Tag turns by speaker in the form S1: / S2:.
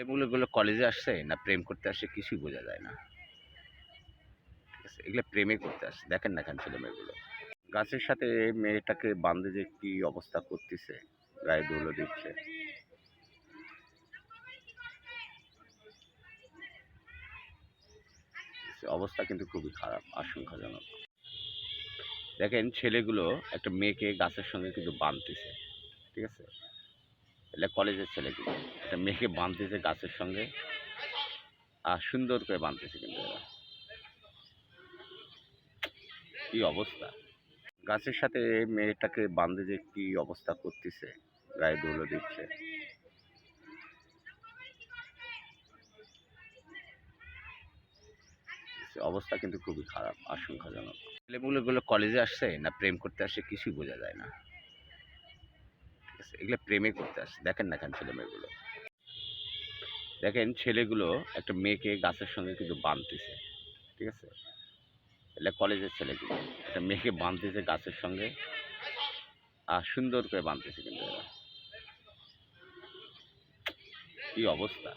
S1: ছেলেগুলো কলেজে আসছে না প্রেম করতে আসছে কিছুই বোঝা যায় না। ঠিক আছে, এগুলো প্রেমে করতে আসছে দেখেন না কেন ছেলে মেয়েগুলো গাছের সাথে মেয়েটাকে বান্ধে যে কি অবস্থা করতেছে, গায়ে দৌলো দিচ্ছে। অবস্থা কিন্তু খুবই খারাপ, আশঙ্কাজনক। দেখেন ছেলেগুলো একটা মেয়েকে গাছের সঙ্গে কিন্তু বাঁধতেছে। ঠিক আছে? এটা কলেজের ছেলেগুলো একটা মেয়েকে বাঁধতেছে গাছের সঙ্গে। আর সুন্দর করে বাঁধতেছে কিন্তু এরা। কি অবস্থা? গাছের সাথে মেয়েটাকে বাঁধে যে কি অবস্থা করতেছে, গায়ে দৌলো দিচ্ছে। অবস্থা কিন্তু খুবই খারাপ, আশঙ্কাজনক। ছেলেগুলো কলেজে আসছে না, প্রেম করতে আসছে, কিছুই বোঝা যায় না। আছে এগুলো প্রেমে করতে আসছে দেখেন না কেন ছেলে মেয়েগুলো দেখেন ছেলেগুলো একটা মেয়েকে গাছের সঙ্গে কিন্তু বাঁধতেছে, ঠিক আছে? এটা কলেজের ছেলেগুলো। একটা মেয়েকে বাঁধতেছে গাছের সঙ্গে আর সুন্দর করে বাঁধতেছে কিন্তু এরা। কি অবস্থা?